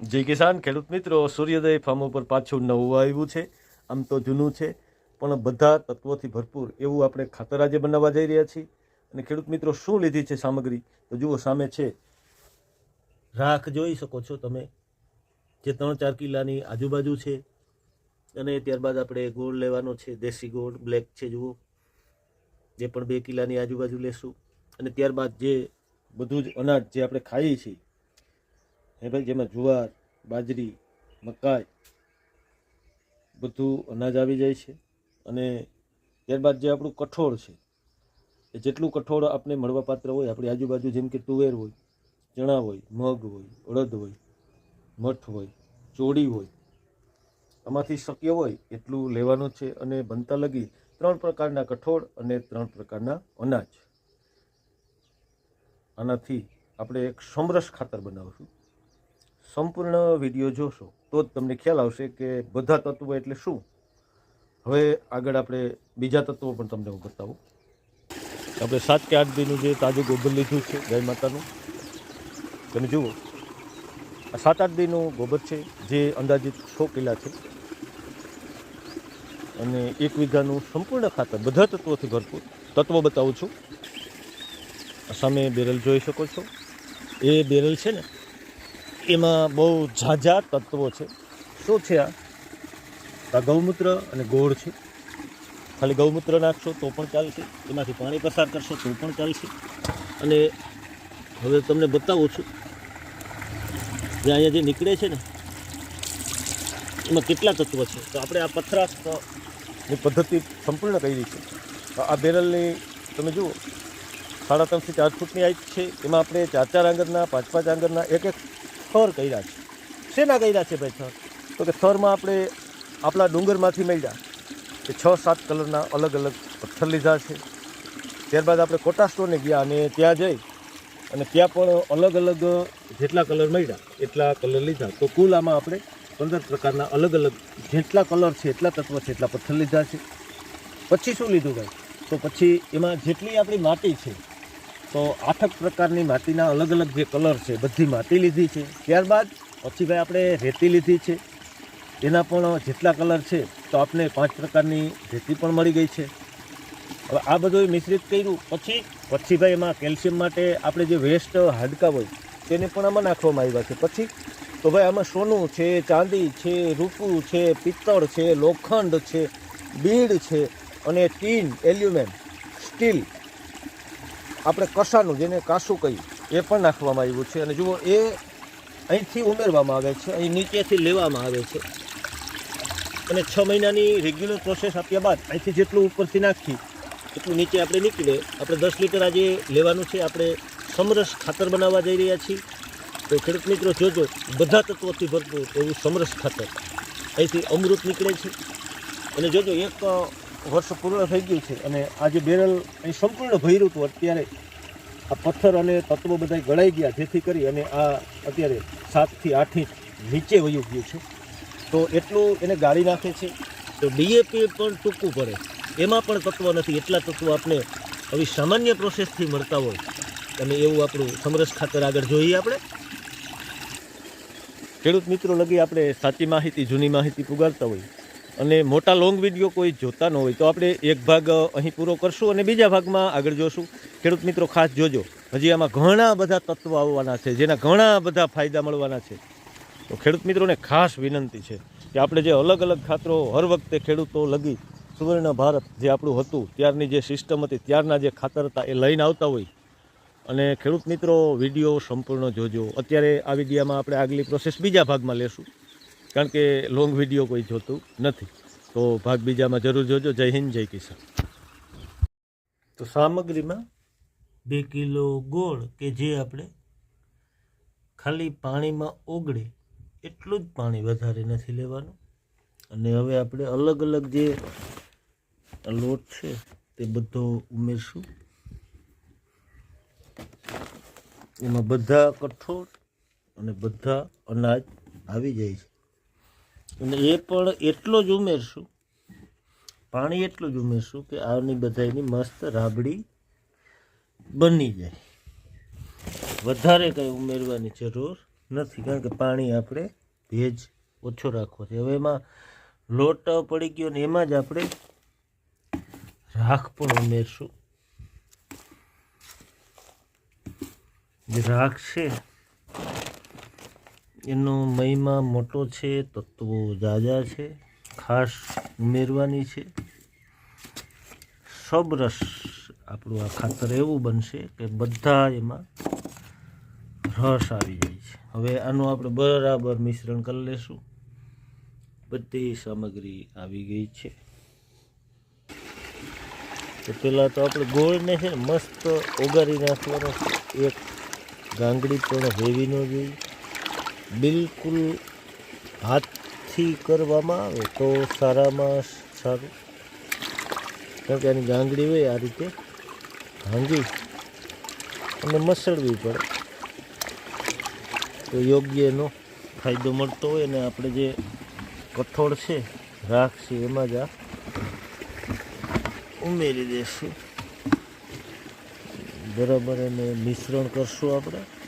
જય કિસાન, ખેડૂત મિત્રો, સૂર્યોદય ફાર્મ ઉપર પાછું નવું આવ્યું છે. આમ તો જૂનું છે, પણ બધા તત્વોથી ભરપૂર એવું આપણે ખાતર આજે બનાવવા જઈ રહ્યા છીએ. અને ખેડૂત મિત્રો, શું લીધી છે સામગ્રી? તો જુઓ, સામે છે. રાખ જોઈ શકો છો તમે, જે ત્રણ ચાર કિલ્લાની આજુબાજુ છે. અને ત્યારબાદ આપણે ગોળ લેવાનો છે, દેશી ગોળ, બ્લેક છે, જુઓ. જે પણ બે કિલ્લાની આજુબાજુ લેશું. અને ત્યારબાદ જે બધું જ અનાજ જે આપણે ખાઈએ છીએ હે ભાઈ, જેમાં જુવાર, બાજરી, મકાઈ બધું અનાજ આવી જાય છે. અને ત્યારબાદ જે આપણું કઠોળ છે, એ જેટલું કઠોળ આપણે મળવાપાત્ર હોય, આપણી આજુબાજુ જેમ કે તુવેર હોય, ચણા હોય, મગ હોય, અડદ હોય, મઠ હોય, ચોળી હોય, આમાંથી શક્ય હોય એટલું લેવાનું છે અને બનતા લગી ત્રણ પ્રકારના કઠોળ અને ત્રણ પ્રકારના અનાજ. આનાથી આપણે એક સમરસ ખાતર બનાવશું. સંપૂર્ણ વીડિયો જોશો, તો જ તમને ખ્યાલ આવશે કે બધા તત્વો એટલે શું. હવે આગળ આપણે બીજા તત્વો પણ તમને હું બતાવું. આપણે સાત કે આઠ દિનનું જે તાજું ગોબર લીધું છે ગાય માતાનું. તમે જુઓ, આ સાત આઠ દિનનું ગોબર છે, જે અંદાજિત છ કિલા છે. અને એક વીઘાનું સંપૂર્ણ ખાતર, બધા તત્વોથી ભરપૂર. તત્વો બતાવું છું. સામે બેરલ જોઈ શકો છો. એ બેરલ છે ને એમાં બહુ ઝાઝા તત્વો છે. શું છે આ? આ ગૌમૂત્ર અને ગોળ છે. ખાલી ગૌમૂત્ર નાખશો તો પણ ચાલશે એમાંથી પાણી પસાર કરશો તો પણ ચાલશે. અને હવે તમને બતાવું છું જે અહીંયા જે નીકળે છે ને એમાં કેટલા તત્વો છે? તો આપણે આ પથરાની પદ્ધતિ સંપૂર્ણ કરી છે. તો આ બેરલની તમે જુઓ સાડા ત્રણથી ચાર ફૂટની હાઈટ છે. એમાં આપણે ચાર ચાર આંગરના પાંચ પાંચ આંગરના એક એક થર કર્યા છે. શેના કર્યા છે ભાઈ થર? તો કે થરમાં આપણે આપણા ડુંગરમાંથી મળ્યા કે છ સાત કલરના અલગ અલગ પથ્થર લીધા છે. ત્યારબાદ આપણે કોટા સ્ટોરને ગયા અને ત્યાં જઈ અને ત્યાં પણ અલગ અલગ જેટલા કલર મળ્યા એટલા કલર લીધા. તો કુલ આમાં આપણે પંદર પ્રકારના અલગ અલગ જેટલા કલર છે, એટલા તત્વ છે, એટલા પથ્થર લીધા છે. પછી શું લીધું ભાઈ? તો પછી એમાં જેટલી આપણી માટી છે તો આઠક પ્રકારની માટીના અલગ અલગ જે કલર છે, બધી માટી લીધી છે. ત્યારબાદ પછી ભાઈ આપણે રેતી લીધી છે. એના પણ જેટલા કલર છે, તો આપણે પાંચ પ્રકારની રેતી પણ મળી ગઈ છે. હવે આ બધું મિશ્રિત કર્યું, પછી પછી ભાઈ એમાં કેલ્શિયમ માટે આપણે જે વેસ્ટ હાડકા હોય, તેને પણ આમાં નાખવામાં આવ્યા છે. પછી, તો ભાઈ આમાં સોનું છે, ચાંદી છે, રૂપું છે, પિત્તળ છે, લોખંડ છે, બીડ છે અને ટીન, એલ્યુમિનિયમ, સ્ટીલ આપણે કસાનું જેને કાસું કહીએ એ પણ નાખવામાં આવ્યું છે. અને જુઓ, એ અહીંથી ઉમેરવામાં આવે છે, અહીં નીચેથી લેવામાં આવે છે. અને છ મહિનાની રેગ્યુલર પ્રોસેસ આપ્યા બાદ અહીંથી જેટલું ઉપરથી નાખી, એટલું નીચે આપણે નીકળે આપણે દસ લીટર આજે લેવાનું છે. આપણે સમરસ ખાતર બનાવવા જઈ રહ્યા છીએ. તો ખેડૂત મિત્રો, જોજો, બધા તત્વોથી ભરપૂર એવું સમરસ ખાતર. અહીંથી અમૃત નીકળે છે. અને જોજો, એક વર્ષ પૂર્ણ થઈ ગયું છે અને આ જે બેરલ અહીં સંપૂર્ણ ભર્યું હતું, અત્યારે આ પથ્થર અને તત્વો બધા ગળાઈ ગયા જેથી કરી અને આ અત્યારે સાતથી આઠ ઇંચ નીચે વયું ગયું છે. તો એટલું એને ગાળી નાખે છે. તો ડીએપી પણ ટૂંકું પડે એમાં પણ તત્વ નથી, એટલા તત્વો આપણે આવી સામાન્ય પ્રોસેસથી મળતા હોય. અને એવું આપણું સમરસ ખાતર આગળ જોઈએ આપણે. ખેડૂત મિત્રો લગી આપણે સાચી માહિતી, જૂની માહિતી પુગાડતા હોય અને મોટા લોંગ વીડિયો કોઈ જોતા ન હોય, તો આપણે એક ભાગ અહીં પૂરો કરશું અને બીજા ભાગમાં આગળ જોશું. ખેડૂત મિત્રો, ખાસ જોજો. હજી આમાં ઘણા બધા તત્વો આવવાના છે, જેના ઘણા બધા ફાયદા મળવાના છે. તો ખેડૂત મિત્રોને ખાસ વિનંતી છે કે આપણે જે અલગ અલગ ખાતરો હર વખતે ખેડૂતો લગી સુવર્ણ ભારત જે આપણું હતું, ત્યારની જે સિસ્ટમ હતી, ત્યારના જે ખાતર હતા, એ લઈને આવતા હોય. અને ખેડૂત મિત્રો વીડિયો સંપૂર્ણ જોજો. અત્યારે આ વિડીયામાં આપણે આગલી પ્રોસેસ બીજા ભાગમાં લેશું. કારણ કે લોંગ વીડિયો કોઈ જોતું નથી. તો ભાગ બીજામાં જરૂર જોજો. જય હિન્દ, જય કિસાન. તો સામગ્રીમાં બે કિલો ગોળ કે જે આપણે ખાલી પાણીમાં ઓગળે એટલું જ પાણી વધારે નથી લેવાનું. અને હવે આપણે અલગ અલગ જે લોટ છે તે બધો ઉમેરશું. એમાં બધા કઠોળ અને બધા અનાજ આવી જાય છે. અને એ પણ એટલો જ ઉમેરશું, પાણી એટલું જ ઉમેરશું કે આની બધાની મસ્ત રાબડી બની જાય. વધારે કંઈ ઉમેરવાની જરૂર નથી, કારણ કે પાણી આપણે ભેજ ઓછો રાખવો છે. હવે એમાં લોટ પડી ગયો ને એમાં જ આપણે રાખ પણ ઉમેરશું. જે રાખ છે એનો મહિમા મોટો છે, તત્વો જાજા છે, ખાસ ઉમેરવાની છે. સબરસ આપણું આ ખાતર એવું બનશે કે બધા એમાં રસ આવી જાય છે. હવે આનું આપણે બરાબર મિશ્રણ કરી લેશું. બધી સામગ્રી આવી ગઈ છે. તો પહેલાં તો આપણે ગોળને છે મસ્ત ઓગારી નાખવાનો એક ગાંગડી પણ વેવી ન જોઈએ. બિલકુલ હાથથી કરવામાં આવે તો સારામાં સારું. કારણ કે આની ગાંગડી હોય આ રીતે ભાંગી અને મસળવી પડે. તો યોગ્ય એનો ફાયદો મળતો હોય અને આપણે જે કઠોળ છે, રાખ છે, એમાં જ આ ઉમેરી દઈશું બરાબર એને મિશ્રણ કરશું આપણે.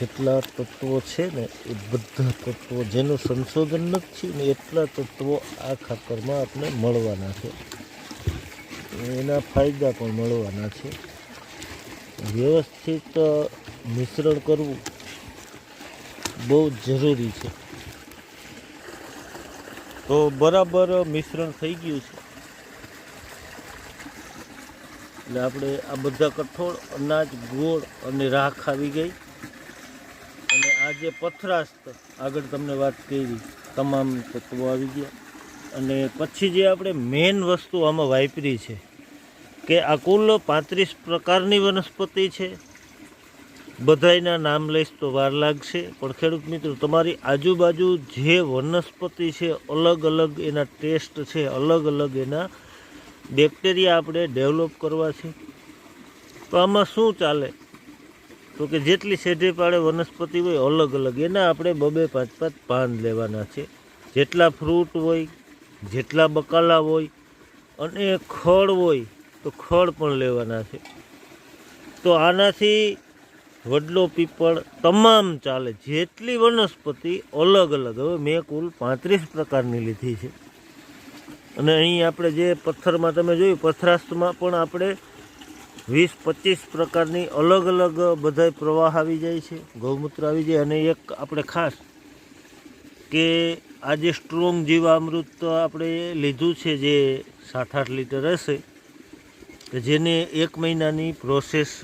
જેટલા તત્વો છે ને, એ બધા તત્વો જેનું સંશોધન નથી ને, એટલા તત્વો આ ખાતરમાં આપણે મળવાના છે. એના ફાયદા પણ મળવાના છે. વ્યવસ્થિત મિશ્રણ કરવું બહુ જરૂરી છે. તો બરાબર મિશ્રણ થઈ ગયું છે. એટલે આપણે આ બધા કઠોળ, અનાજ, ગોળ અને રાખ આવી ગઈ. આ જે પથરાશ આગળ તમને વાત કરી. તમામ તત્વો આવી ગયા. અને પછી જે આપણે મેન વસ્તુ આમાં વાપરી છે કે આ કુલ પાંત્રીસ પ્રકારની વનસ્પતિ છે. બધાયના નામ લઈશ તો વાર લાગશે. પણ ખેડૂત મિત્રો, તમારી આજુબાજુ જે વનસ્પતિ છે, અલગ અલગ એના ટેસ્ટ છે, અલગ અલગ એના બેક્ટેરિયા આપણે ડેવલપ કરવા છે. તો આમાં શું ચાલે? તો કે જેટલી સેઢે પાડે વનસ્પતિ હોય અલગ અલગ, એના આપણે બબે પાંચ પાંચ પાન લેવાના છે. જેટલા ફ્રૂટ હોય, જેટલા બકાલા હોય અને ખડ હોય તો ખડ પણ લેવાના છે. તો આનાથી વડલો પીપળ તમામ ચાલે, જેટલી વનસ્પતિ અલગ અલગ. હવે મેં કુલ પાંત્રીસ પ્રકારની લીધી છે. અને અહીં આપણે જે પથ્થરમાં તમે જોયું પથરાસ્તમાં પણ આપણે વીસ, પચીસ પ્રકારની અલગ અલગ બધાય પ્રવાહ આવી જાય છે. ગૌમૂત્ર આવી જાય અને એક આપણે ખાસ કે આ જે સ્ટ્રોંગ જીવામૃત આપણે લીધું છે જે સાત આઠ લીટર હશે કે જેને એક મહિનાની પ્રોસેસ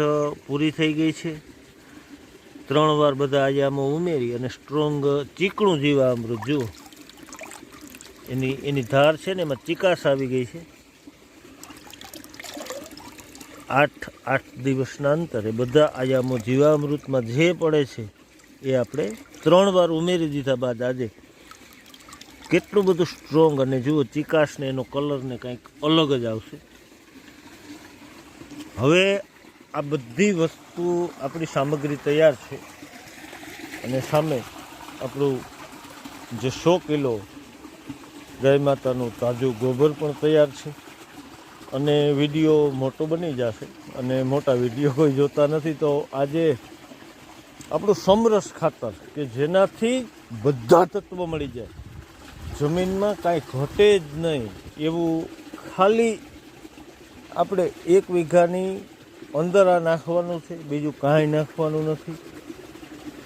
પૂરી થઈ ગઈ છે. ત્રણ વાર બધા આજે આમાં ઉમેરી અને સ્ટ્રોંગ ચીકણું જીવામૃત જુઓ. એની એની ધાર છે ને એમાં ચિકાસ આવી ગઈ છે. આઠ આઠ દિવસના અંતરે બધા આયામો જીવામૃતમાં જે પડે છે, એ આપણે ત્રણ વાર ઉમેરી દીધા બાદ આજે કેટલું બધું સ્ટ્રોંગ અને જુઓ, ચિકાસને એનો કલરને કંઈક અલગ જ આવશે. હવે આ બધી વસ્તુ આપણી સામગ્રી તૈયાર છે અને સામે આપણું જે સો કિલો ગાય માતાનું તાજું ગોબર પણ તૈયાર છે. અને વીડિયો મોટો બની જશે અને મોટા વીડિયો કોઈ જોતા નથી, તો આજે આપણું સમરસ ખાતર કે જેનાથી બધા તત્વો મળી જાય. જમીનમાં કાંઈ ઘટે જ નહીં એવું ખાલી આપણે એક વીઘાની અંદર આ નાખવાનું છે, બીજું કાંઈ નાખવાનું નથી.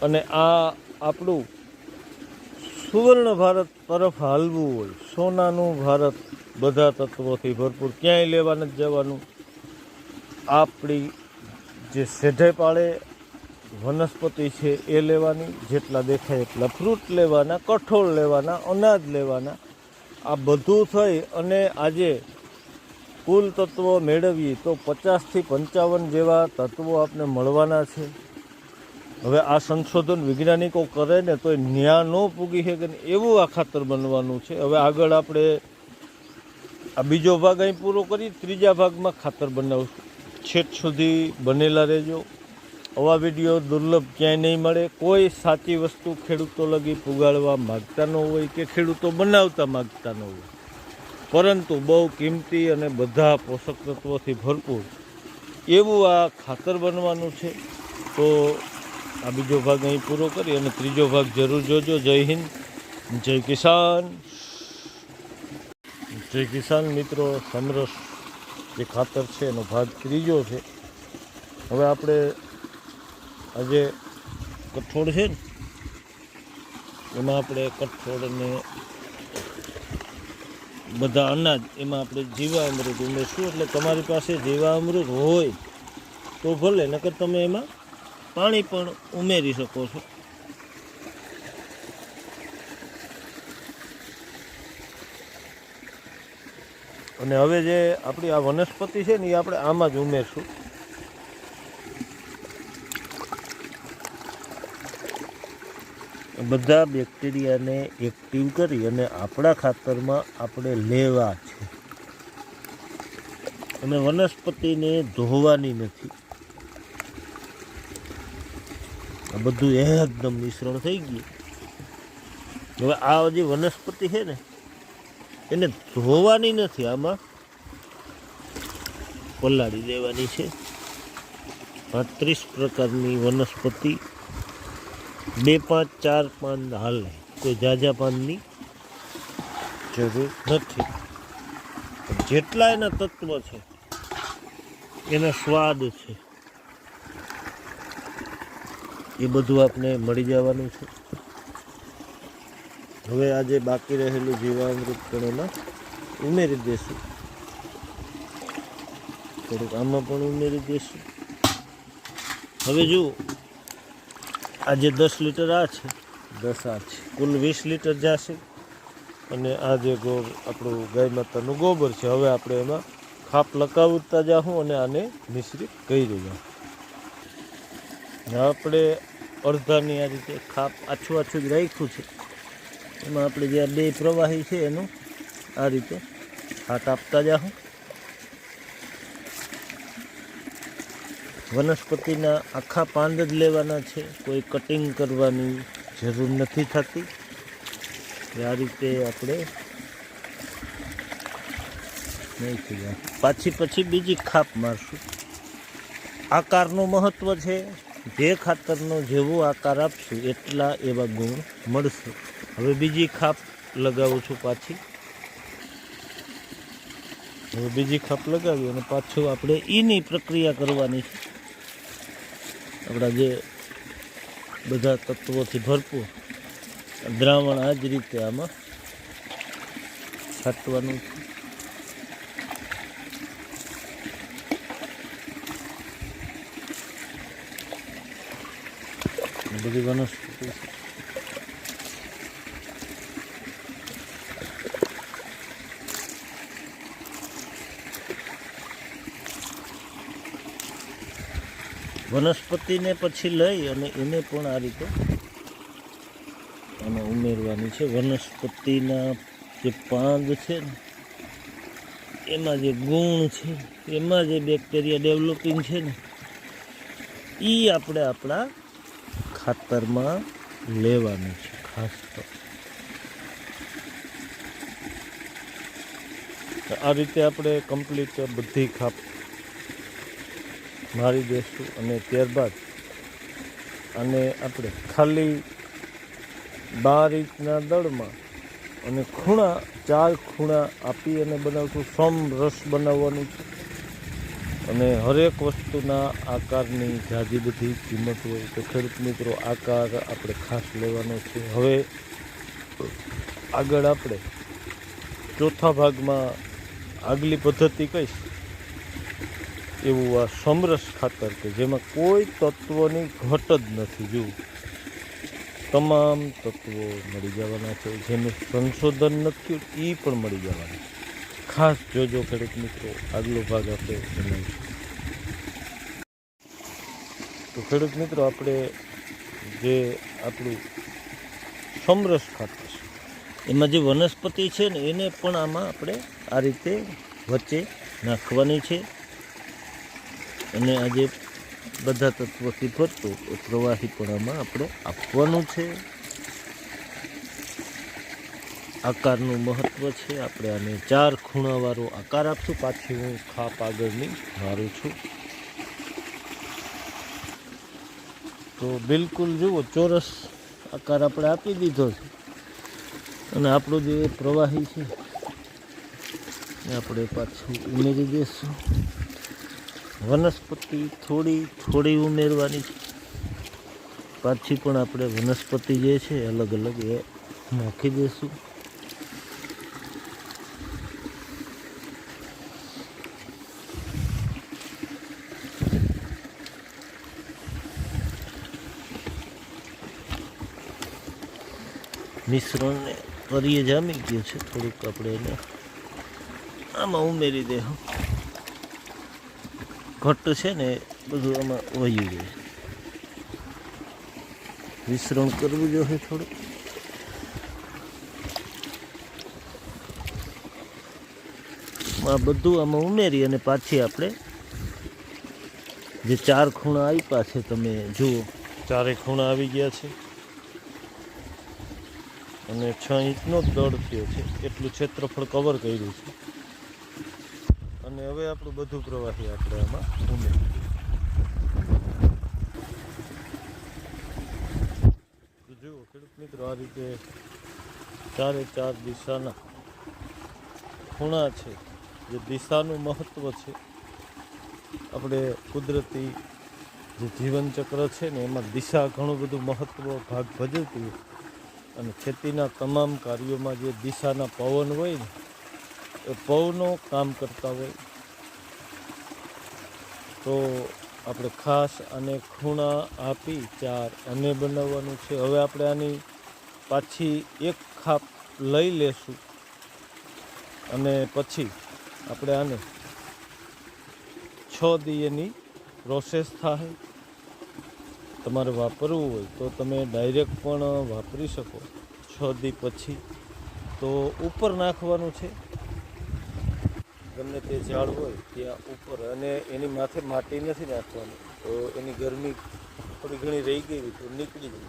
અને આ આપણું સુવર્ણ ભારત તરફ હાલવું હોય, સોનાનું ભારત બધા તત્વોથી ભરપૂર ક્યાંય લેવા નથી જવાનું. આપણી જે સેઢે પાળે વનસ્પતિ છે એ લેવાની, જેટલા દેખાય એટલા ફ્રૂટ લેવાના, કઠોળ લેવાના, અનાજ લેવાના. આ બધું થઈ અને આજે કુલ તત્વો મેળવીએ તો પચાસથી પંચાવન જેવા તત્વો આપને મળવાના છે. હવે આ સંશોધન વૈજ્ઞાનિકો કરે ને તો ન્યા ન પૂગી શકે ને એવું આ ખાતર બનવાનું છે. હવે આગળ આપણે આ બીજો ભાગ અહીં પૂરો કરી ત્રીજા ભાગમાં ખાતર બનાવશું છેક સુધી બનેલા રહેજો. આવા વીડિયો દુર્લભ ક્યાંય નહીં મળે. કોઈ સાચી વસ્તુ ખેડૂતો લગી પુગાડવા માગતા ન હોય કે ખેડૂતો બનાવતા માગતા ન હોય. પરંતુ બહુ કિંમતી અને બધા પોષક તત્વોથી ભરપૂર. એવું આ ખાતર બનવાનું છે. તો આ બીજો ભાગ અહીં પૂરો કરી અને ત્રીજો ભાગ જરૂર જોજો. જય હિન્દ. જય કિસાન. જય કિસાન મિત્રો સમરસ જે ખાતર છે, એનો ભાગ ત્રીજો છે. હવે આપણે આજે કઠોળ છે ને, એમાં આપણે કઠોળને બધા અનાજ, એમાં આપણે જીવામૃત ઉમેરશું. એટલે તમારી પાસે જીવામૃત હોય તો ભલે, નકર તમે એમાં પાણી પણ ઉમેરી શકો છો. અને હવે જે આપણી આ વનસ્પતિ છે ને એ આપણે આમાં જ ઉમેરશું. બધા બેક્ટેરિયાને એક્ટિવ કરી અને આપણા ખાતરમાં આપણે લેવા છે. અને વનસ્પતિને ધોવાની નથી. આ બધું એકદમ મિશ્રણ થઈ ગયું. હવે આ જે વનસ્પતિ છે ને એને ધોવાની નથી આમાં. પલાળી દેવાની છે. પાંત્રીસ પ્રકારની વનસ્પતિ. બે પાંચ, ચાર પાન હાલે કોઈ જાજા પાનની જરૂર નથી. જેટલા એના તત્વ છે, એના સ્વાદ છે, એ બધું આપણે મળી જવાનું છે. હવે આજે બાકી રહેલું જીવામૃત પણ એમાં ઉમેરી દેશું. થોડુંક આમાં પણ ઉમેરી દેશું. હવે જુઓ આજે દસ લીટર આ છે. દસ આ છે. કુલ વીસ લીટર જશે. અને આ જે ગોળ આપણું ગાય માતાનું ગોબર છે હવે આપણે એમાં ખાપ લગાવતા જાઉં અને આને મિશ્રિત કરી જાઉં આપણે અડધાની આ રીતે ખાપ આછું આછું જ રાખ્યું છે. એમાં આપણે જે બે પ્રવાહી છે એનું આ રીતે હાથ આપતા જાઓ વનસ્પતિના આખા પાંદ જ લેવાના છે, કોઈ કટિંગ કરવાની જરૂર નથી થતી. આ રીતે આપણે નહીં થઈ જાય. પાછી પછી બીજી ખાપ મારશું. આકારનું મહત્ત્વ છે, જે ખાતરનો જેવો આકાર આપશું, એટલા એવા ગુણ મળશે. હવે બીજી ખાપ લગાવું છું પાછી. હવે બીજી ખાપ લગાવી અને પાછું આપણે એની પ્રક્રિયા કરવાની છે. આપણા જે બધા તત્વોથી ભરપૂર દ્રાવણ આ જ રીતે આમાં છાંટવાનું છે. બધી વનસ્પતિ વનસ્પતિને પછી લઈ અને એને પણ આ રીતે આમાં ઉમેરવાની છે. વનસ્પતિના જે પાંદ છે ને, એમાં જે ગુણ છે, એમાં જે બેક્ટેરિયા ડેવલપિંગ છે ને એ આપણે આપણા ખાતરમાં લેવાનું છે, ખાસ તો. આ રીતે આપણે કમ્પ્લીટ બધી ખાપ મારી દઈશું અને ત્યારબાદ આને આપણે ખાલી બાર ઇંચના દળમાં અને ખૂણા, ચાર ખૂણા આપી અને બનાવશું, સમ રસ બનાવવાનું છે. અને હરેક વસ્તુના આકારની જાજી બધી કિંમત હોય તો ખેડૂત મિત્રો, આકાર આપણે ખાસ લેવાનો છે. હવે આગળ આપણે ચોથા ભાગમાં આગલી પદ્ધતિ કહીશ. એવું આ સમરસ ખાતર કે જેમાં કોઈ તત્વની ઘટ જ નથી. જુઓ. તમામ તત્વો મળી જવાના છે. જેનું સંશોધન નથી એ પણ મળી જવાના ખાસ જોજો ખેડૂત મિત્રો, આગલો ભાગ આપણે બનાવીશું. તો ખેડૂત મિત્રો, આપણે જે આપણું સમરસ ખાતર છે, એમાં જે વનસ્પતિ છે ને, એને પણ આમાં આપણે આ રીતે વચ્ચે નાખવાની છે. અને આજે બધા તત્વોથી ભરતું એ પ્રવાહી પણ આમાં આપણે આપવાનું છે. આકારનું મહત્ત્વ છે. આપણે આને ચાર ખૂણાવાળો આકાર આપશું. પાછી હું ખાપ આગળની મારું છું. તો બિલકુલ જુઓ, ચોરસ આકાર આપણે આપી દીધો છે. અને આપણો જે પ્રવાહી છે, એ આપણે પાછું ઉમેરી દઈશું વનસ્પતિ થોડી થોડી ઉમેરવાની પાછી પણ આપણે વનસ્પતિ જે છે અલગ અલગ એ નાખી દઈશું. મિશ્રણને કરીએ જામી ગયું છે, થોડુંક આપણે એને આમાં ઉમેરી દેવું ઘટ્ટ છે ને બધું આમાં વહ્યું જાય મિશ્રણ કરવું જોઈએ થોડું આ બધું આમાં ઉમેરી અને પાછી આપણે જે ચાર ખૂણા આપ્યા છે તમે જુઓ. ચારે ખૂણા આવી ગયા છે. અને છ ઇંચનો જ દળ થયો છે. એટલું ક્ષેત્રફળ કવર કર્યું છે. અને હવે આપણું બધું પ્રવાહી આપણે આમાં ઉમેરી જુઓ, ખેડૂત મિત્રો, આ રીતે ચારે ચાર દિશાના ખૂણા છે. જે દિશાનું મહત્ત્વ છે. આપણે કુદરતી જે જીવનચક્ર છે ને, એમાં દિશા ઘણું બધું મહત્ત્વ ભાગ ભજવતી અને ખેતીના તમામ કાર્યોમાં જે દિશાના પવન હોય ને, એ પવનો કામ કરતા હોય. તો આપણે ખાસ અને ખૂણા આપી ચાર અને બનાવવાનું છે. હવે આપણે આની પાછી એક ખાપ લઈ લેશું અને પછી આપણે આને છ દિયેની પ્રોસેસ થાય. તમારે વાપરવું હોય તો તમે ડાયરેક્ટ પણ વાપરી શકો. છ દી પછી તો ઉપર નાખવાનું છે. ગમે તે ઝાડ હોય ત્યાં ઉપર અને એની માથે માટી નથી નાખવાની. તો એની ગરમી થોડી ઘણી રહી ગઈ તો નીકળી ગઈ.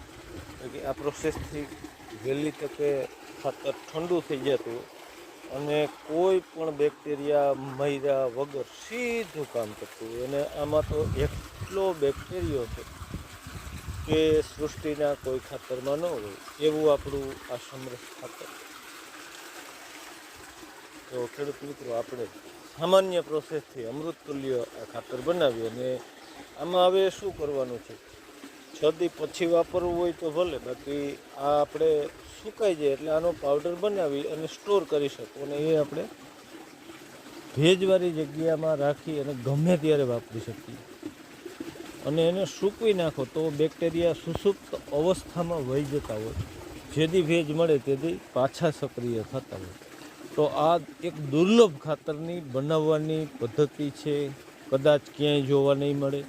કે આ પ્રોસેસથી વહેલી તકે ખાતર ઠંડુ થઈ જતું અને કોઈ પણ બેક્ટેરિયા મૈરા વગર સીધું કામ કરતું. અને આમાં તો એટલો બેક્ટેરિયો છે કે સૃષ્ટિના કોઈ ખાતરમાં ન હોય. એવું આપણું આ સમરસ ખાતર. તો ખેડૂત મિત્રો, આપણે સામાન્ય પ્રોસેસથી અમૃતતુલ્ય આ ખાતર બનાવીએ અને આમાં હવે શું કરવાનું છે? છ પછી વાપરવું હોય તો ભલે, બાકી આ આપણે સુકાઈ જાય એટલે આનો પાવડર બનાવી અને સ્ટોર કરી શકો અને એ આપણે ભેજવાળી જગ્યામાં રાખી અને ગમે ત્યારે વાપરી શકીએ. અને એને સૂકવી નાખો તો બેક્ટેરિયા સુસુપ્ત અવસ્થામાં વહી જતા હોય જેથી ભેજ મળે, તેથી પાછા સક્રિય થતા હોય તો આ એક દુર્લભ ખાતરની બનાવવાની પદ્ધતિ છે. કદાચ ક્યાંય જોવા નહીં મળે.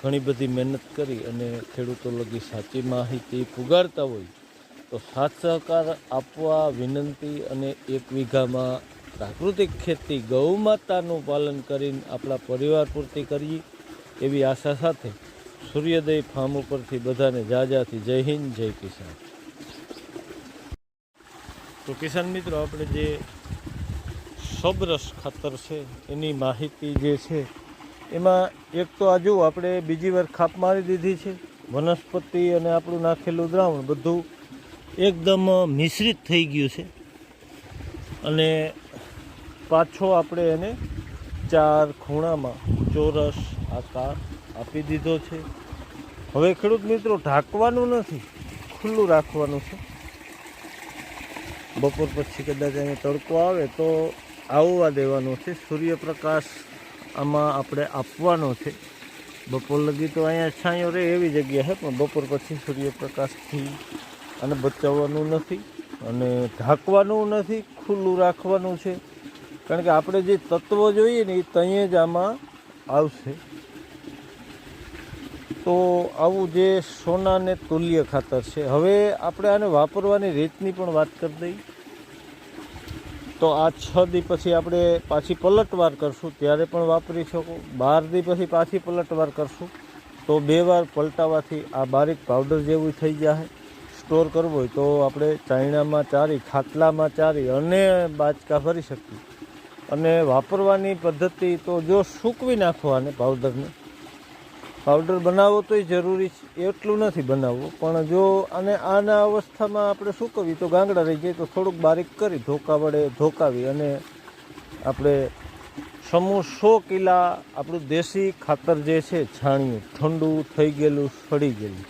ઘણી બધી મહેનત કરી અને ખેડૂતો લગી સાચી માહિતી પુગાડતા હોય તો સાથ સહકાર આપવા વિનંતી અને એક વીઘામાં પ્રાકૃતિક ખેતી ગૌ માતાનું પાલન કરીને આપણા પરિવાર પૂરતી કરીએ એવી આશા સાથે સૂર્યોદય ફાર્મ ઉપરથી બધાને જાજાથી જય હિન્દ, જય કિસાન. તો કિસાન મિત્રો, આપણે જે સબરસ ખાતર છે, એની માહિતી જે છે, એમાં એક તો આ જુઓ આપણે બીજી વાર ખાપ મારી દીધી છે, વનસ્પતિ અને આપણું નાખેલું દ્રાવણ બધું એકદમ મિશ્રિત થઈ ગયું છે. અને પાછો આપણે એને ચાર ખૂણામાં ચોરસ આકાર આપી દીધો છે. હવે ખેડૂત મિત્રો, ઢાંકવાનું નથી, ખુલ્લું રાખવાનું છે. બપોર પછી કદાચ અહીંયા તડકો આવે તો આવવા દેવાનો છે. સૂર્યપ્રકાશ આમાં આપણે આપવાનો છે. બપોર લગી તો અહીંયા છાંયો રહે એવી જગ્યા છે, પણ બપોર પછી સૂર્યપ્રકાશથી આને બચાવવાનું નથી અને ઢાંકવાનું નથી, ખુલ્લું રાખવાનું છે. કારણ કે આપણે જે તત્વો જોઈએ ને એ ત્યાં જ આમાં આવશે. તો આવું જે સોનાને તુલ્ય ખાતર છે, હવે આપણે આને વાપરવાની રીતની પણ વાત કરી દઈ તો આ છ દી પછી આપણે પાછી પલટવાર કરશું, ત્યારે પણ વાપરી શકો. બાર દી પછી પાછી પલટવાર કરશું, તો બે વાર પલટાવાથી આ બારીક પાવડર જેવું થઈ જાય સ્ટોર કરવો હોય તો આપણે ચાયણામાં ચારી, ખાટલામાં ચારી અને બાચકા ભરી શકીએ. અને વાપરવાની પદ્ધતિ તો જો સૂકવી નાખવાને પાવડરને પાવડર બનાવવો તોય જરૂરી છે. એટલું નથી બનાવવું, પણ જો અને આના અવસ્થામાં આપણે સૂકવીએ તો ગાંગડા રહી જાય તો થોડુંક બારીક કરી ધોકા વડે ધોકાવી અને આપણે સમૂહ સો કિલા આપણું દેશી ખાતર જે છે છાણિયું, ઠંડુ થઈ ગયેલું, સડી ગયેલું.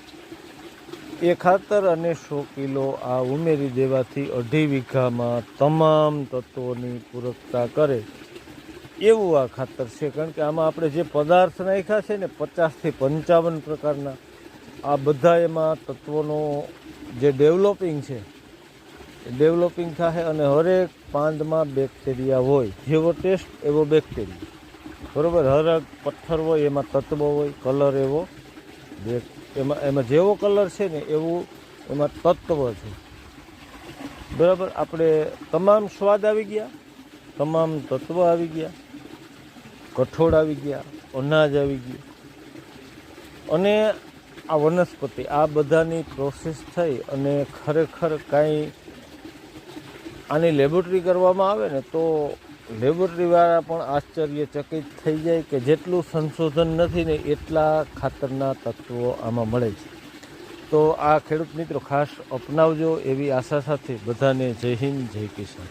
એ ખાતર અને સો કિલો આ ઉમેરી દેવાથી અઢી વીઘામાં તમામ તત્વોની પૂરકતા કરે. એવું આ ખાતર છે. કારણ કે આમાં આપણે જે પદાર્થ નાખ્યા છે ને પચાસથી પંચાવન પ્રકારના, આ બધા એમાં તત્વોનો જે ડેવલપિંગ છે ડેવલપિંગ થાય અને હરેક પાંદમાં બેક્ટેરિયા હોય, જેવો ટેસ્ટ એવો બેક્ટેરિયા. બરોબર? હરેક પથ્થર હોય, એમાં તત્વો હોય, કલર એવો એમાં એમાં જેવો કલર છે ને એવું એમાં તત્વ છે. બરાબર? આપણે તમામ સ્વાદ આવી ગયા, તમામ તત્વ આવી ગયા. કઠોળ આવી ગયા, અનાજ આવી ગયું. અને આ વનસ્પતિ, આ બધાની પ્રોસેસ થઈ અને ખરેખર કાંઈ આની લેબોરેટરી કરવામાં આવે ને તો લેબોરેટરીવાળા પણ આશ્ચર્યચકિત થઈ જાય કે જેટલું સંશોધન નથી ને એટલા ખાતરના તત્વો આમાં મળે છે. તો આ ખેડૂત મિત્રો ખાસ અપનાવજો એવી આશા સાથે બધાને જય હિન્દ, જય કિસાન.